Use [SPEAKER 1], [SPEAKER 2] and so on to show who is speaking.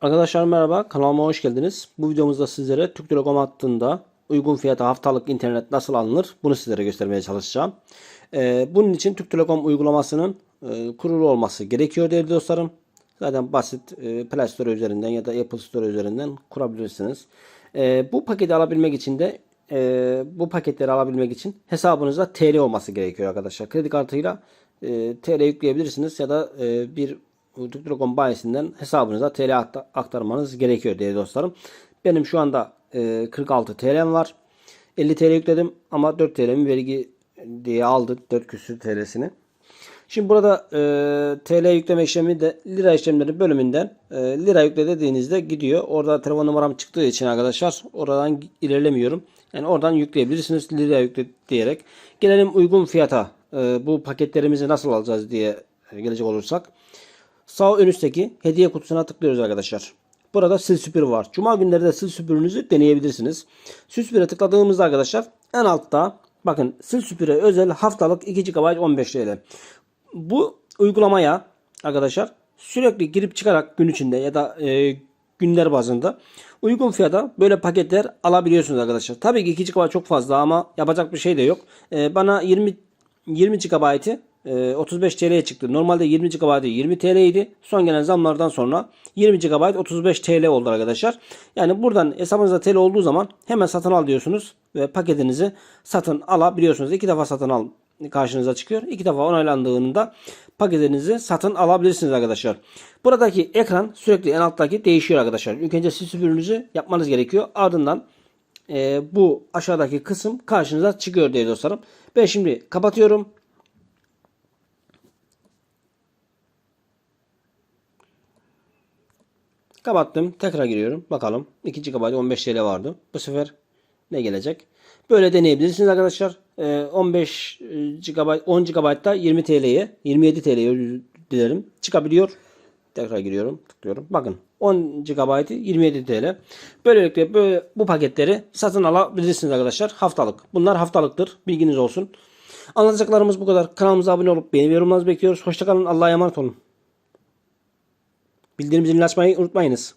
[SPEAKER 1] Arkadaşlar merhaba kanalıma hoş geldiniz. Bu videomuzda sizlere Türk Telekom hattında uygun fiyata haftalık internet nasıl alınır bunu sizlere göstermeye çalışacağım. Ee, bunun için Türk Telekom uygulamasının e, kurulu olması gerekiyor değerli dostlarım. Zaten basit e, Play Store üzerinden ya da Apple Store üzerinden kurabilirsiniz. E, bu paketi alabilmek için de e, bu paketleri alabilmek için hesabınızda TL olması gerekiyor arkadaşlar. Kredi kartıyla e, TL yükleyebilirsiniz ya da e, bir Türk Telekom bayisinden hesabınıza TL akta- aktarmanız gerekiyor değerli dostlarım. Benim şu anda e, 46 TL'm var. 50 TL yükledim ama 4 TL'mi vergi diye aldı 4 küsür TL'sini. Şimdi burada e, TL yükleme işlemi de lira işlemleri bölümünden e, lira yükle dediğinizde gidiyor. Orada telefon numaram çıktığı için arkadaşlar oradan ilerlemiyorum. Yani oradan yükleyebilirsiniz lira yükle diyerek. Gelelim uygun fiyata e, bu paketlerimizi nasıl alacağız diye gelecek olursak. Sağ ön üstteki hediye kutusuna tıklıyoruz arkadaşlar. Burada sil süpür var. Cuma günleri de sil süpürünüzü deneyebilirsiniz. Sil süpüre tıkladığımızda arkadaşlar en altta bakın sil süpüre özel haftalık 2 GB 15 TL. Bu uygulamaya arkadaşlar sürekli girip çıkarak gün içinde ya da e, günler bazında uygun fiyata böyle paketler alabiliyorsunuz arkadaşlar. Tabii ki 2 GB çok fazla ama yapacak bir şey de yok. E, bana 20 20 GB'ı 35 TL'ye çıktı. Normalde 20 GB 20 TL idi. Son gelen zamlardan sonra 20 GB 35 TL oldu arkadaşlar. Yani buradan hesabınızda TL olduğu zaman hemen satın al diyorsunuz ve paketinizi satın alabiliyorsunuz. İki defa satın al karşınıza çıkıyor. İki defa onaylandığında paketinizi satın alabilirsiniz arkadaşlar. Buradaki ekran sürekli en alttaki değişiyor arkadaşlar. İlk önce siz süpürünüzü yapmanız gerekiyor. Ardından e, bu aşağıdaki kısım karşınıza çıkıyor değerli dostlarım. Ben şimdi kapatıyorum. Kapattım. Tekrar giriyorum. Bakalım. 2 GB 15 TL vardı. Bu sefer ne gelecek? Böyle deneyebilirsiniz arkadaşlar. Ee, 15 GB 10 GB'da 20 TL'ye 27 TL'ye dilerim çıkabiliyor. Tekrar giriyorum. Tıklıyorum. Bakın 10 GB 27 TL. Böylelikle böyle bu paketleri satın alabilirsiniz arkadaşlar. Haftalık. Bunlar haftalıktır. Bilginiz olsun. Anlatacaklarımız bu kadar. Kanalımıza abone olup beğeni ve yorumlarınızı bekliyoruz. Hoşçakalın. Allah'a emanet olun. Bildirim zilini açmayı unutmayınız.